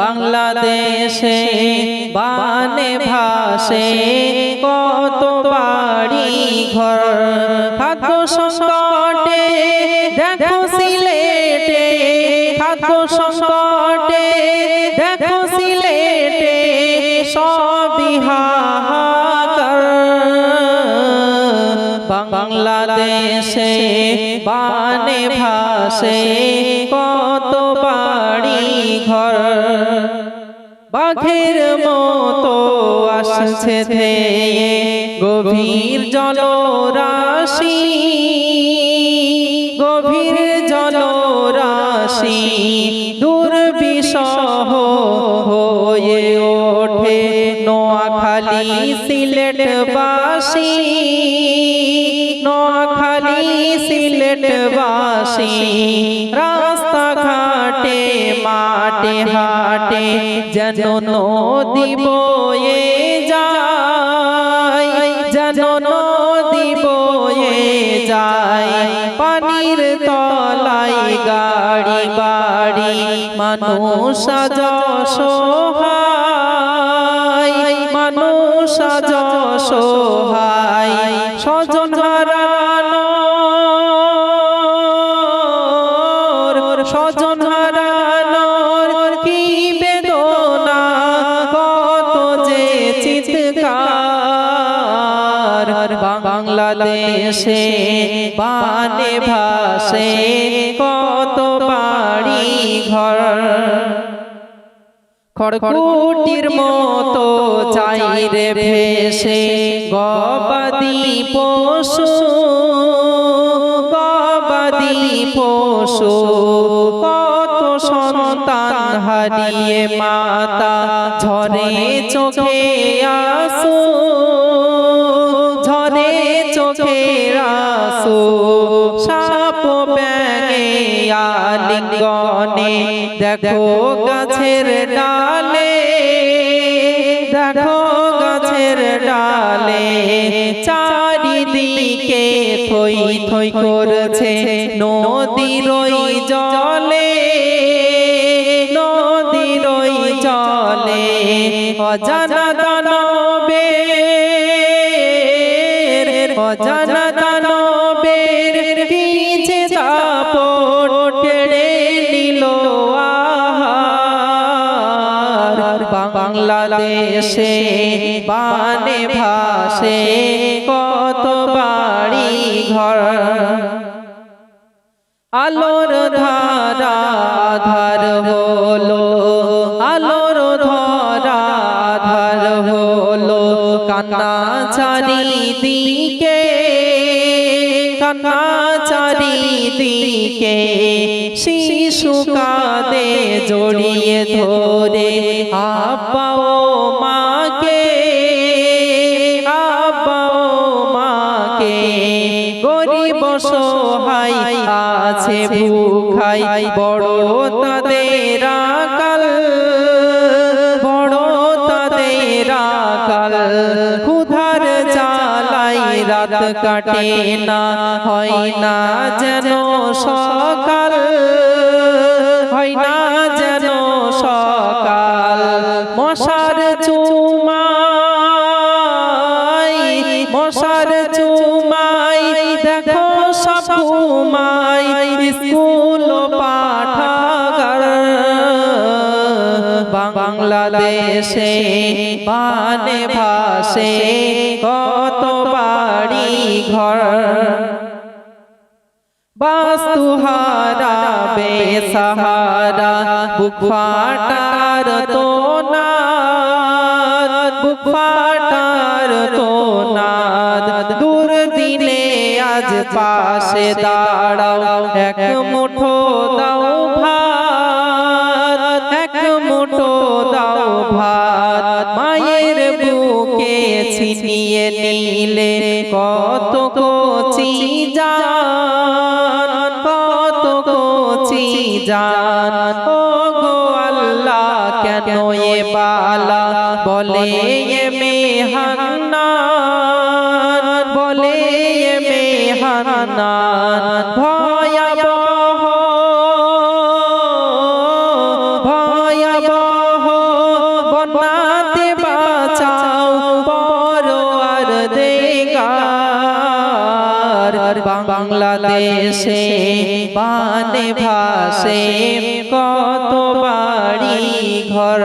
বাংলাদেশে বানে ভাসে কত বাড়ি ঘর। খাদ্য সংকটে দেখো সিলেটে, খাদ্য সংকটে দেখো সিলেটে সবই হাহাকার। বাংলাদেশে বানে ভাসে কত বাড়ি ঘর। বাঘের মতো আসছে ধেয়ে গভীর জলরাশি। গভীর জলরাশি দুর্বিষহ হয়ে ওঠে নোয়াখালী সিলেটবাসী। নোয়াখালী সিলেটবাসী রাস্তাঘাটে মাঠে হাটে যেন নদী বয়ে যায় যেন নদী বয়ে যায় পানির তলায় গাড়ি বাড়ি, মানুষ যশোহায় মানুষ বাংলাদেশে বানে ভাসে কত বাড়ি ঘর। খড়কুটির মতো চাইরে ভেসে গবাদি পশু গবাদি পশু। কত সন্তান হারিয়ে মাতা, ঝরে চোখে আসু। চোখে সাপ ব্যাঙে আলিঙ্গনে, দেখো গাছের ডালে, দেখো গাছের ডালে, চারিদিকে থই থই করছে নদীর জলে নদীর জলে, অজানা অজানা দানবের বাংলাদেশে বানে ভাসে কত বাড়ি ঘর। আলোর ধারা ধার হলো, আলোর ধরা ধার হলো। কান্না চারিদিকে কান্না চারিদিকে শিশু কাঁদে জড়িয়ে ধরে, আব্বা ও মাকে, আব্বা ও মাকে, গরিব আছে ভুখাই বড় তাদের আকাল রাত কাটে না, হয় না যেন সকাল, হয় না যেন সকাল। মশার চুমাই মশার চুমাই, দেখো সব ঘুমাই, স্কুল পাঠাগার। বাংলাদেশে, বানে ভাসে, কত বাড়ি ঘর। বাস্তুহারা বেসাহারা বুক তো নাদ বুক ফাটার তো দূর দিনে আজ পাশে দাঁড়াও, এক মুঠো দাও ভাত, এক মুঠো দাও ভাত। মায়ের বুকে ছিনিয়ে কচি জান কত কচি জান ও গো আল্লাহ, কেন এ বালা? বলে এ মেহান্নান, বলে এ মেহান্নান। ভয়াবহ ভয়াবহ, বন্যাতে বাঁচাও আমার বাংলাদেশে বানে ভাসে কত বাড়ি ঘর।